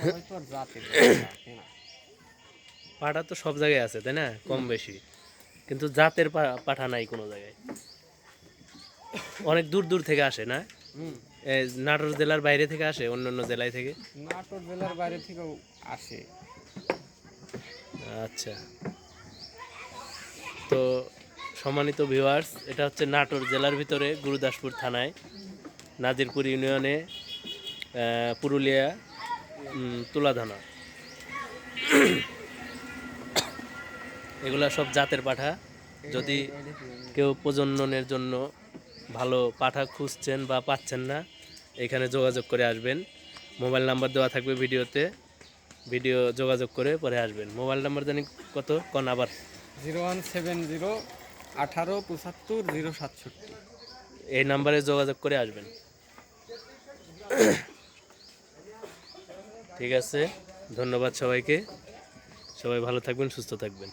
পাঠা তো সব জায়গায় আছে তাই না? কম বেশি। কিন্তু জাতের পাঠা নাই কোনো জায়গায়। অনেক দূর দূর থেকে আসে না? নাটোর জেলার বাইরে থেকে আসে অন্য অন্য জেলায় থেকে? নাটোর জেলার বাইরে থেকেও আসে। আচ্ছা। তো সম্মানিত ভিউয়ার্স এটা হচ্ছে নাটোর জেলার ভিতরে গুরুদাসপুর থানায় নাজিরপুর ইউনিয়নে পুরুলিয়া তুলাধানা। এগুলা সব জাতের পাঠা। যদি কেউ প্রজননের জন্য ভালো পাঠা খুঁজছেন বা পাচ্ছেন না এখানে যোগাযোগ করে আসবেন। মোবাইল নাম্বার দেওয়া থাকবে ভিডিওতে। ভিডিও যোগাযোগ করে পরে আসবেন। মোবাইল নাম্বার জানি কত? কন আবার? জিরো ওয়ান সেভেন জিরো আঠারো পঁচাত্তর জিরো সাতষট্টি। এই নাম্বারে যোগাযোগ করে আসবেন। ঠিক আছে। ধন্যবাদ সবাইকে। সবাই ভালো থাকবেন সুস্থ থাকবেন।